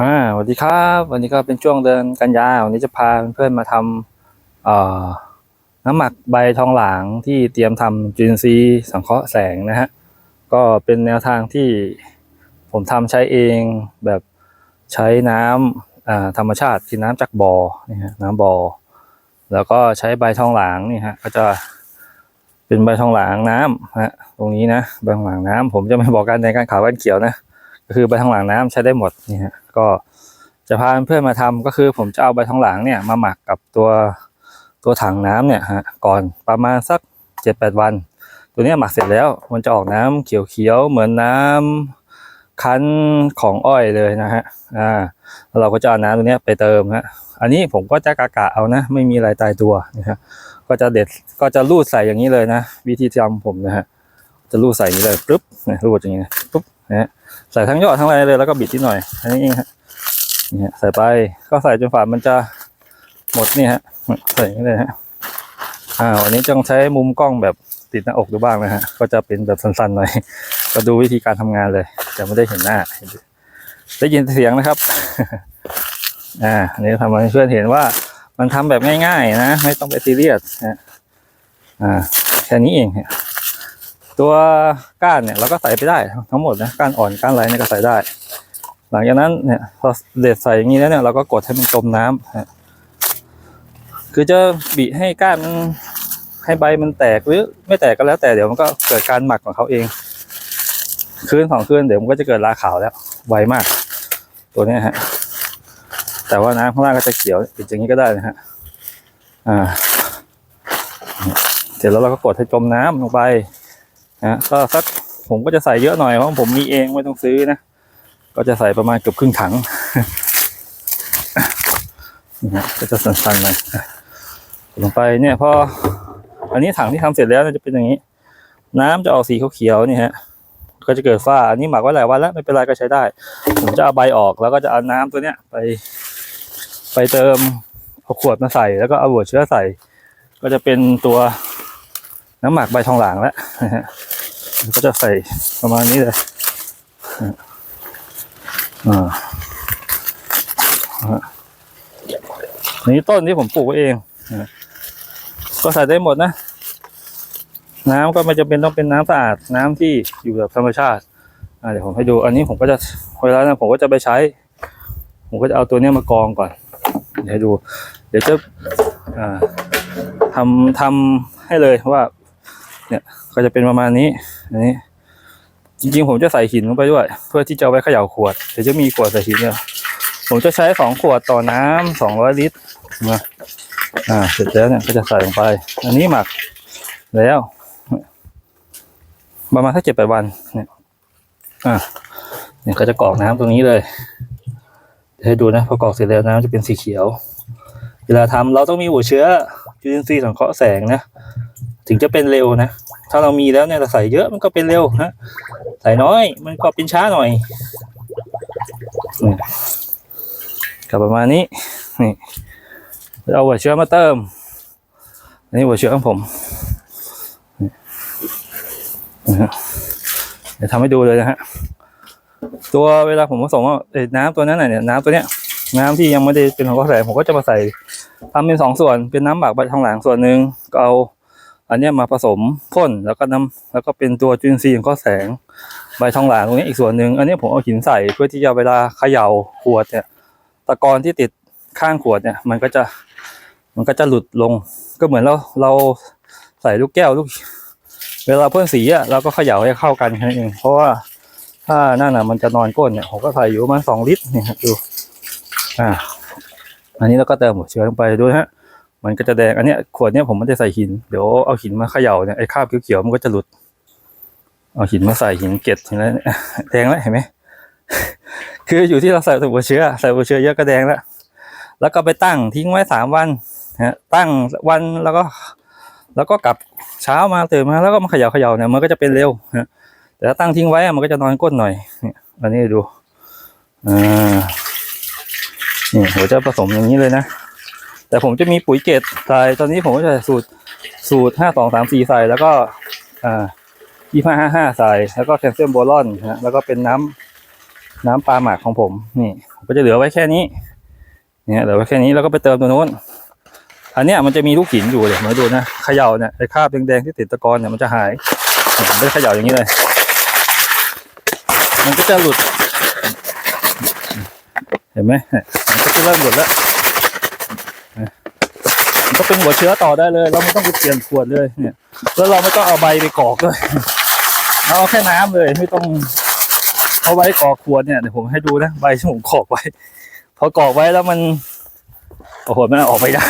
อ่าสวัสดีครับ วันนี้ก็เป็นช่วงเดือนกันยาวันนี้จะพาเพื่อนๆมาทำเอ่อน้ำหมักใบทองหลางที่เตรียมทำจุลินทรีย์สังเคราะห์แสงนะฮะก็เป็นแนวทางที่ผมทำใช้เองแบบใช้น้ำอ่าธรรมชาติคือน้ำจากบ่อนี่ฮะน้ำบ่อแล้วก็ใช้ใบทองหลางนี่ฮะก็จะเป็นใบทองหลางน้ำฮะตรงนี้นะใบทองหลางน้ำผมจะไม่บอกกันในการขาวกันเขียวนะ ก็คือใบทองหลางน้ำใช้ได้หมดนี่ฮะก็จะพาเพื่อนมาทำก็คือผมจะเอาใบทองหลางเนี่ยมาหมักกับตัวตัวถังน้ำเนี่ยฮะก่อนประมาณสักเจ็ดแปดวัน ตัวนี้หมักเสร็จแล้วมันจะออกน้ำเขียวๆเหมือนน้ำคั้นของอ้อยเลยนะฮะอ่าเราก็จะเอาน้ำตัวนี้ไปเติมฮะอันนี้ผมก็จะกะกะเอานะ ไม่มีอะไรตายตัวนะฮะก็จะเด็ดก็จะรูดใส่อย่างนี้เลยนะ วิธีทำผมนะฮะจะรูดใส่อย่างนี้เลยปุ๊บนะรูดอย่างนี้นะปุ๊บนะฮะ ส่ทั้งยอดทั้งอะไรเลยแล้วก็บิดนิดหน่อยอันนี้เองฮะนี่ฮะใส่ไปก็ใส่จนฝามันจะหมดนี่ฮะใส่อย่างนี้เลยฮะอ่าวันนี้ต้องใช้มุมกล้องแบบติดหน้าอกดูบ้างนะฮะก็จะเป็นแบบสั้นๆหน่อย ก็ดูวิธีการทำงานเลยจะไม่ได้เห็นหน้า ได้ยินเสียงนะครับอ่าอันนี้ทำให้เพื่อนเห็นว่ามันทำแบบง่ายๆนะ ไม่ต้องไปซีเรียสนะอ่าแค่นี้เองฮะ ตัวก้านเนี่ยเราก็ใส่ไปได้ทั้งหมดนะก้านอ่อนก้านไรเนี่ยก็ใส่ได้ หลังจากนั้นเนี่ยพอเด็ดใส่อย่างนี้แล้วเนี่ยเราก็กดให้มันจมน้ำฮะคือจะบีให้ก้านมันให้ใบมันแตกหรือไม่แตกก็แล้วแต่เดี๋ยวมันก็เกิดการหมักของเขาเอง คืนสองคืนเดี๋ยวมันก็จะเกิดราขาวแล้วไวมาก ตัวนี้ฮะแต่ว่าน้ำข้างล่างก็จะเขียวปิดอย่างนี้ก็ได้นะฮะอ่าเสร็จแล้วเราก็กดให้จมน้ำลงไป นะก็สักผมก็จะใส่เยอะหน่อยเพราะผมมีเองไม่ต้องซื้อนะ ก็จะใส่ประมาณเกือบครึ่งถังนี่ฮะก็จะสั่นๆหน่อยลงไปเนี่ยพออันนี้ถังที่ทำเสร็จแล้วจะเป็นอย่างนี้ น้ำจะออกสีเขียวๆนี่ฮะก็จะเกิดฝ้าอันนี้หมักไว้หลายวันแล้วไม่เป็นไรก็ใช้ได้ ผมจะเอาใบออกแล้วก็จะเอาน้ำตัวเนี้ยไป ไปเติมเอาขวดมาใส่แล้วก็เอาหัวเชื้อใส่ ก็จะเป็นตัว น้ำหมักใบทองหลางแล้วนะฮะก็จะใส่ประมาณนี้เลยอ่าอ่านี่ต้นที่ผมปลูกเองก็ใส่ได้หมดนะ น้ำก็ไม่จำเป็นต้องเป็นน้ำสะอาด น้ำที่อยู่แบบธรรมชาติอ่าเดี๋ยวผมให้ดู อันนี้ผมก็จะเวลานะผมก็จะไปใช้ ผมก็จะเอาตัวเนี้มากองก่อน เดี๋ยวให้ดู เดี๋ยวจะอ่าทำทำให้เลยว่า เนี่ย ก็จะเป็นประมาณนี้อันนี้ จริงๆ ผมจะใส่หินลงไปด้วย เพื่อที่จะไว้เขย่าขวดเดี๋ยวจะมีขวดใส่หินเนี่ยผมจะใช้สองขวดต่อน้ำสองร้อยลิตรนะอ่า เสร็จแล้วเนี่ยก็จะใส่ลงไป อันนี้หมักแล้วประมาณสักเจ็ดแปดวัน เนี่ย อ่าเนี่ยก็จะกรอกน้ำตรงนี้เลยเดี๋ยวให้ดูนะพอกรอกเสร็จแล้วน้ำจะเป็นสีเขียว เวลาทำเราต้องมีหัวเชื้อจุลินทรีย์สังเคราะห์แสงนะ ถึงจะเป็นเร็วนะ ถ้าเรามีแล้วเนี่ยเราใส่เยอะมันก็เป็นเร็วนะใส่น้อยมันก็เป็นช้าหน่อยกับประมาณนี้นี่เอาหัวเชื้อมาเติมอันนี้หัวเชื้อของผมเดี๋ยวทำให้ดูเลยนะฮะตัวเวลาผมผสมเอ่อน้ำตัวนั้นน่ะเนี่ยน้ำตัวเนี้ยน้ำที่ยังไม่ได้เป็นของกระแสผมก็จะมาใส่ทำเป็นสองส่วนเป็นน้ำหมักใบทองหลางส่วนหนึ่งก็เอา อันนี้มาผสมพ่นแล้วก็น้ำแล้วก็เป็นตัวจุลินทรีย์ของข้อแสง ใบทองหลางตรงนี้อีกส่วนหนึ่งอันนี้ผมเอาหินใส่เพื่อที่จะเวลาเขย่าขวดเนี่ยตะกอนที่ติดข้างขวดเนี่ย มันก็จะมันก็จะหลุดลง ก็เหมือนเราเราใส่ลูกแก้วลูก เวลาพ่นสีอะเราก็เขย่าให้เข้ากันแค่นั้นเองเพราะว่าถ้านั่นน่ะมันจะนอนก้นเนี่ยผมก็ใส่อยู่ประมาณสองลิตรเนี่ยครับดูอ่าอันนี้เราก็เติมหัวเชื้อลงไปด้วยฮะ มันก็จะแดง อันเนี้ยขวดเนี้ยผมไม่ได้ใส่หิน เดี๋ยวเอาหินมาเขย่าเนี่ยไอ้คราบเขียวๆมันก็จะหลุด เอาหินมาใส่หินเกล็ดเห็นแล้วแดงแล้วเห็นไหมคืออยู่ที่เราใส่หัวเชื้อ ใส่หัวเชื้อเยอะก็แดงแล้ว แล้วก็ไปตั้งทิ้งไว้สามวันฮะตั้งวันแล้วก็ แล้วก็กลับเช้ามาตื่นมาแล้วก็มาเขย่าเขย่าเนี่ยมันก็จะเป็นเร็วฮะแต่ถ้าตั้งทิ้งไว้มันก็จะนอนก้นหน่อยเนี่ยอันนี้ดูอ่านี่ผมจะผสมอย่างนี้เลยนะ แต่ผมจะมีปุ๋ยเกตใส่ตอนนี้ผมก็จะสูตรสูตรห้าสองสามสี่ใส่แล้วก็อ่ายี่ห้าห้าห้าใส่แล้วก็แคลเซียมโบรอนนะแล้วก็เป็นน้ำน้ำปลาหมักของผมนี่ก็จะเหลือไว้แค่นี้ เนี่ยเหลือไว้แค่นี้แล้วก็ไปเติมตัวโน้น อันเนี้ยมันจะมีลูกหินอยู่เลยมาดูนะเขย่าเนี่ยไอ้คราบแดงๆที่ติดตะกอนเนี่ยมันจะหายเนี่เขย่าอย่างนี้เลย มันก็จะหลุด เห็นไหมมันก็จะเริ่มหลุดแล้ว ก็เป็นหัวเชื้อต่อได้เลย เราไม่ต้องไปเปลี่ยนขวดเลยเนี่ย แล้วเราไม่ต้องเอาใบไปกรอกด้วยเราเอาแค่น้ำเลยไม่ต้องเอาไว้กรอกขวดเนี่ยเดี๋ยวผมให้ดูนะใบที่ผมกรอกไว้พอกรอกไว้แล้วมันโอ้โหมันออกไม่ได้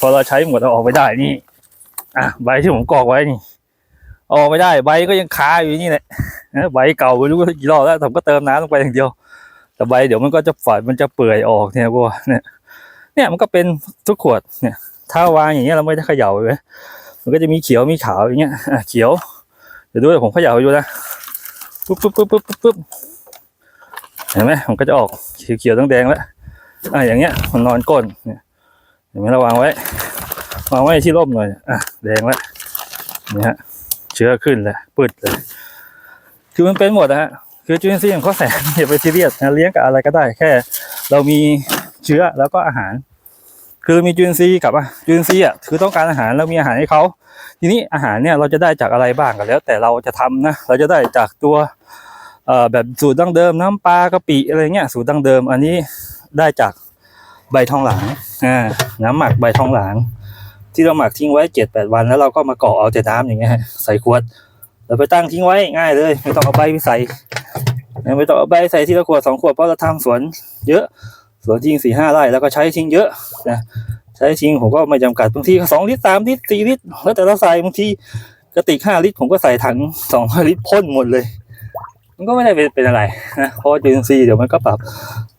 พอเราใช้หมดเอาออกไม่ได้นี่ อะใบที่ผมกรอกไว้นี่ออกไม่ได้ใบก็ยังคาอยู่นี่แหละใบเก่าไม่รู้กี่รอบแล้วผมก็เติมน้ำลงไปอย่างเดียว แต่ใบเดี๋ยวมันก็จะฝาดมันจะเปื่อยออกเนี่ยพวกเนี่ย เนี่ยมันก็เป็นทุกขวดเนี่ย ถ้าวางอย่างเงี้ยเราไม่ได้เขย่าเลยมันก็จะมีเขียวมีขาวอย่างเงี้ยอะเขียวเดี๋ยวดูเดี๋ยวผมเขย่าให้ดูนะปุ๊บปุ๊บปุ๊บปุ๊บปุ๊บปุ๊บเห็นไหมผมก็จะออกเขียวเขียวๆแดงๆแล้วอะอย่างเงี้ยมันนอนก้นเนี่ยเห็นไหมเราวางไว้วางไว้ที่ร่มหน่อยอะแดงแล้วนี่ฮะเชื้อขึ้นเลยปืดเลยคือมันเป็นหมดนะฮะคือจุลินทรีย์ของข้อแสงอย่าไปซีเรียสนะเลี้ยงกับอะไรก็ได้แค่ เรามี เชื้อแล้วก็อาหาร คือมีจุลินทรีย์กับอะจุลินทรีย์อะคือต้องการอาหารเรามีอาหารให้เขาทีนี้อาหารเนี่ยเราจะได้จากอะไรบ้างกันแล้ว แต่เราจะทำนะเราจะได้จากตัวเอ่อแบบสูตรดั้งเดิมน้ำปลากะปิอะไรเงี้ยสูตรดั้งเดิม อันนี้ได้จากใบทองหลางอ่าน้ำหมักใบทองหลาง ที่เราหมักทิ้งไว้เจ็ดแปดวันแล้วเราก็มากรอกเอาแต่น้ำอย่างเงี้ยใส่ขวดเราไปตั้งทิ้งไว้ง่ายเลยไม่ต้องเอาใบไปใส่ไม่ต้องเอาใบใส่ที่ละขวดสองขวดเพราะเราทำสวนเยอะ สวนจริงสี่ห้าไร่แล้วก็ใช้ทิ้งเยอะนะใช้จริงผมก็ไม่จำกัดบางทีสองลิตรสามลิตรสี่ลิตรแล้วแต่เราใส่บางทีกระติกห้าลิตรผมก็ใส่ถังสองลิตรพ่นหมดเลย มันก็ไม่ได้เป็นเป็นอะไรนะเพราะจุลินทรีย์เดี๋ยวมันก็ปรับ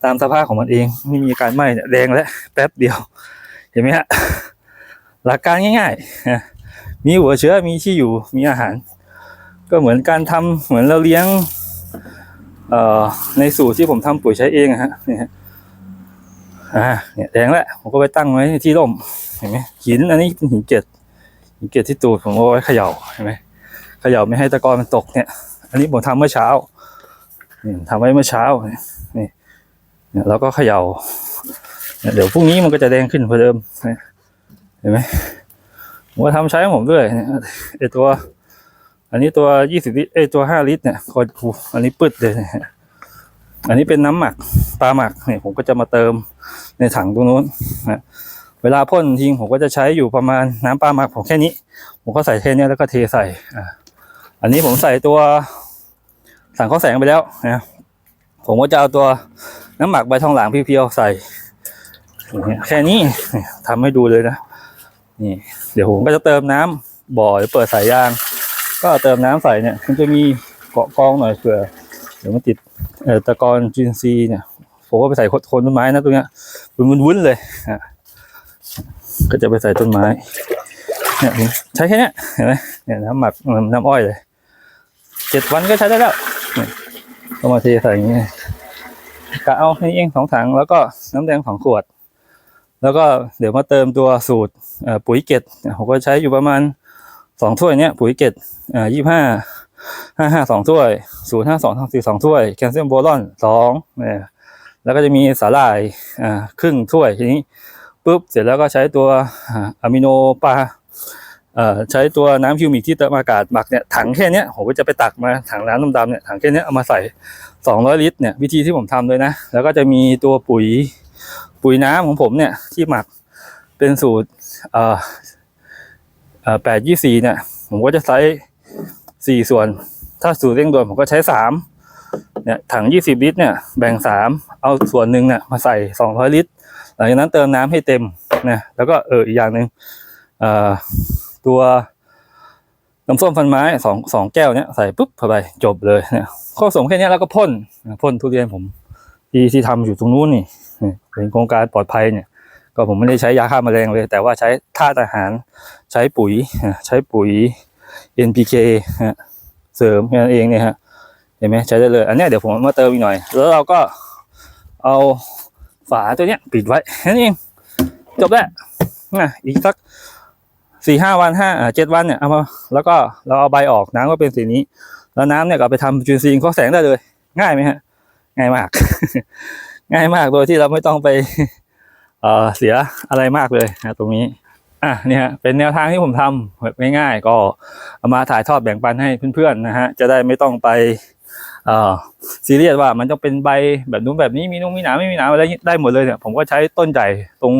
ตามสภาพของมันเอง ไม่มีการไหม้เนี่ยแดงแล้วแป๊บเดียว เห็นไหมฮะหลักการง่ายๆนะมีหัวเชื้อมีที่อยู่มีอาหาร ก็เหมือนการทำเหมือนเราเลี้ยงเอ่อในสูตรที่ผมทำปุ๋ยใช้เองอะฮะเนี่ยฮะ อ่าเนี่ยแดงแล้วผมก็ไปตั้งไว้ที่ร่มเห็นไหมหินอันนี้เป็นหินเกล็ดหินเกล็ดที่ตูดผมเอาไว้เขย่าเห็นไหมเขย่าไม่ให้ตะกอนมันตกเนี่ย อันนี้ผมทำเมื่อเช้านี่ทำไว้เมื่อเช้านี่นี่เนี่ยแล้วก็เขย่าเนี่ยเดี๋ยวพรุ่งนี้มันก็จะแดงขึ้นกว่าเดิมเห็นไหมผมก็ทำใช้ผมด้วยเนี่ยไอตัว อันนี้ตัวยี่สิบลิตรไอตัวห้าลิตรเนี่ยคอยดูอันนี้ปึดเลยเนี่ยอันนี้เป็นน้ำหมัก ปลาหมักเนี่ยผมก็จะมาเติมในถังตรงนู้นนะเวลาพ่นทิ้งผมก็จะใช้อยู่ประมาณน้ำปลาหมักผมแค่นี้ ผมก็ใส่แค่นี้แล้วก็เทใส่อ่าอันนี้ผมใส่ตัวสังเคราะห์แสงไปแล้วนะผมก็จะเอาตัวน้ำหมักใบทองหลางเพียวๆใส่อางเงี้ยแค่นี้ทำให้ดูเลยนะนี่ เดี๋ยวผมก็จะเติมน้ำบ่อหรือเปิดสายยาง ก็เติมน้ำใส่เนี่ย มันจะมีเกาะกองหน่อยเผื่อเดี๋ยวมันติดตะกอนจินทรีเนี่ย ผมก็ไปใส่โคนต้นไม้นะตรงเนี้ยมันวุ้นๆเลยอะก็จะไปใส่ต้นไม้เนี่ยใช้แค่เนี้ยเห็นไหมเนี่ยน้ำหมักน้ำอ้อยเลยเจ็ดวันก็ใช้ได้แล้วก็มาเทใส่อย่างเงี้ยกะเอาให้เองสองถังแล้วก็น้ำแดงสองขวด แล้วก็เดี๋ยวมาเติมตัวสูตรปุ๋ยเกตผมก็ใช้อยู่ประมาณสองถ้วยเนี้ยปุ๋ยเกตอ่ายี่ห้าห้าห้าสองถ้วยศูนย์ห้าสองสี่สองถ้วยแคลเซียมโบรอนสองเนี่ย แล้วก็จะมีสาหร่ายครึ่งถ้วยทีนี้ปุ๊บเสร็จแล้วก็ใช้ตัวอะมิโนปลาใช้ตัวน้ำฮิวมิกที่เติมอากาศหมักเนี่ยถังแค่เนี้ยผมก็จะไปตักมาถังน้ำดำๆเนี่ยถังแค่เนี้ยเอามาใส่ 200 ลิตรเนี่ยวิธีที่ผมทำเลยนะ แล้วก็จะมีตัวปุ๋ยปุ๋ยน้ำของผมเนี่ยที่หมักเป็นสูตรเอ่อแปดยี่สี่เนี่ย ผมก็จะใช้สี่ส่วน ถ้าสูตรเร่งด่วนผมก็ใช้สาม เนี่ยถัง 20 ลิตรเนี่ยแบ่ง 3 เอาส่วนหนึ่งเนี่ยมาใส่ 200 ลิตร หลังจากนั้นเติมน้ำให้เต็มนะแล้วก็เอออีกอย่างหนึ่งตัวน้ำส้มฟันไม้สองสองแก้วเนี่ยใส่ปุ๊บเข้าไปจบเลยเนี่ยข้อสมแค่เนี้ยแล้วก็พ่นพ่นทุเรียนผมที่ที่ทำอยู่ตรงนู้นนี่เป็นโครงการปลอดภัยเนี่ย ก็ผมไม่ได้ใช้ยาฆ่าแมลงเลย แต่ว่าใช้ธาตุอาหารใช้ปุ๋ยใช้ปุ๋ย NPK ฮะเสริมแค่นั้นเองเนี่ยฮะ เห็นไหมใช้ได้เลย อันนี้เดี๋ยวผมมาเติมอีกหน่อย แล้วเราก็เอาฝาตัวเนี้ยปิดไว้แค่นี้เองจบแล้วนะอีกสักสี่ห้าวันห้าเจ็ดวันเนี่ยเอามาแล้วก็เราเอาใบออกน้ำก็เป็นสีนี้ แล้วน้ำเนี่ยก็ไปทำจุลินทรีย์ข้อแสงได้เลย ง่ายไหมฮะ ง่ายมาก ง่ายมากโดยที่เราไม่ต้องไปเเสียอะไรมากเลยนะตรงนี้อะเนี่ยเป็นแนวทางที่ผมทำแบบง่ายๆ ก็เอามาถ่ายทอดแบ่งปันให้เพื่อนๆนะฮะจะได้ไม่ต้องไป เอ่อซีเรียสว่ามันต้องเป็นใบแบบนู้นแบบนี้มีนุ่งมีหนาไม่มีหนาอะไรได้หมดเลยเนี่ยผมก็ใช้ต้นใหญ่ตรง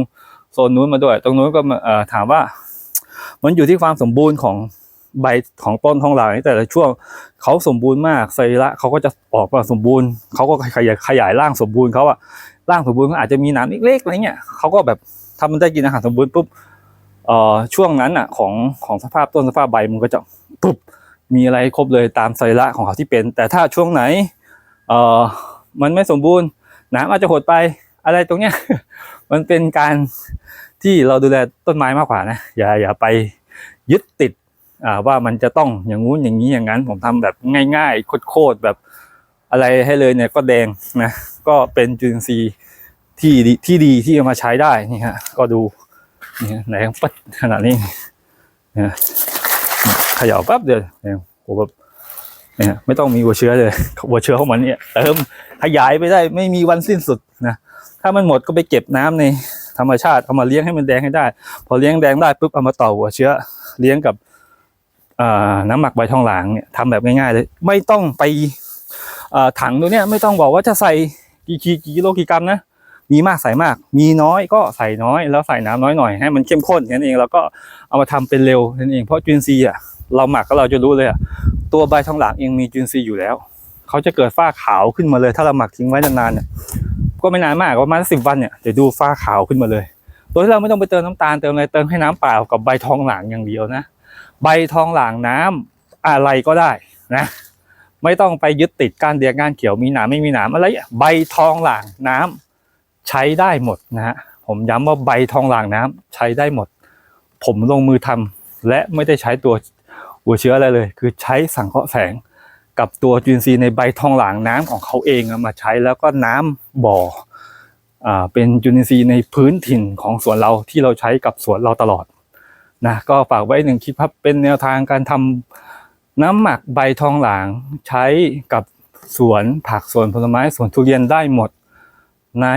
โซนนู้นมาด้วย ตรงนู้นก็เอ่อถามว่า มันอยู่ที่ความสมบูรณ์ของใบของต้นทองหลางแต่ละช่วงเขาสมบูรณ์มากสรีระเขาก็จะออกมาสมบูรณ์เขาก็ขยายขยายร่างสมบูรณ์เขาอะร่างสมบูรณ์ก็อาจจะมีหนามเล็กๆอะไรเงี้ยเขาก็แบบถ้ามันได้กินอาหารสมบูรณ์ปุ๊บเอ่อช่วงนั้นอะของของสภาพต้นสภาพใบมันก็จะปุ๊บ มีอะไรครบเลยตามสรีระของเขาที่เป็น แต่ถ้าช่วงไหนเออมันไม่สมบูรณ์นามอาจจะหดไปอะไรตรงเนี้ย มันเป็นการที่เราดูแลต้นไม้มากกว่านะอย่าอย่าไปยึดติดว่ามันจะต้องอย่างงู้นอย่างนี้อย่างนั้น ผมทำแบบง่ายๆโคตรๆแบบอะไรให้เลยเนี่ยก็แดงนะก็เป็นจุลินทรีย์ที่ดีที่ดีที่เอามาใช้ได้นี่ฮะก็ดูนี่ไหนปัดขนาดนี้นะ ขย่าปั๊บเดียวเนี่ยโอ้แบบเนี่ยไม่ต้องมีหัวเชื้อเลยหัวเชื้อของมันเนี่ยเติมขยายไปได้ไม่มีวันสิ้นสุดนะถ้ามันหมดก็ไปเก็บน้ำในธรรมชาติเอามาเลี้ยงให้มันแดงให้ได้ พอเลี้ยงแดงได้ปุ๊บเอามาต่อหัวเชื้อ เลี้ยงกับน้ำหมักใบทองหลางเนี่ยทำแบบง่ายๆเลย ไม่ต้องไปถังตัวเนี้ยไม่ต้องบอกว่าจะใส่กี่กี่กิโลกี่กรัมนะมีมากใส่มาก มีน้อยก็ใส่น้อย แล้วใส่น้ำน้อยหน่อยให้มันเข้มข้นนั่นเองแล้วก็เอามาทำเป็นเร็วนั่นเองเพราะจุลินทรีย์อะ เราหมักก็เราจะรู้เลยอะตัวใบทองหลางเองมีจุลินทรีย์อยู่แล้ว เขาจะเกิดฝ้าขาวขึ้นมาเลย ถ้าเราหมักทิ้งไว้นานๆเนี่ยก็ไม่นานมากประมาณสิบวันเนี่ยจะดูฝ้าขาวขึ้นมาเลย โดยที่เราไม่ต้องไปเติมน้ำตาลเติมอะไรเติมให้น้ำเปล่ากับใบทองหลางอย่างเดียวนะ ใบทองหลางน้ำอะไรก็ได้นะไม่ต้องไปยึดติดกานเดียก้านเขียวมีหนามไม่มีหนามอะไรใบทองหลางน้ำใช้ได้หมดนะฮะผมย้ำว่าใบทองหลางน้ำใช้ได้หมด ผมลงมือทำและไม่ได้ใช้ตัว หัวเชื้ออะไรเลย คือใช้สังเคราะห์แสงกับตัวจุลินทรีย์ในใบทองหลางน้ำของเขาเองมาใช้แล้วก็น้ำบ่ออ่าเป็นจุลินทรีย์ในพื้นถิ่นของสวนเราที่เราใช้กับสวนเราตลอดนะก็ฝากไว้หนึ่งคลิปครับเป็นแนวทางการทำน้ำหมักใบทองหลางใช้กับสวนผักสวนผลไม้สวนทุเรียนได้หมดใน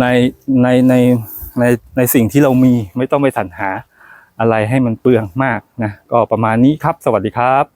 ในในในในในสิ่งที่เรามีไม่ต้องไปสรรหา อะไรให้มันเปลืองมากนะก็ประมาณนี้ครับ สวัสดีครับ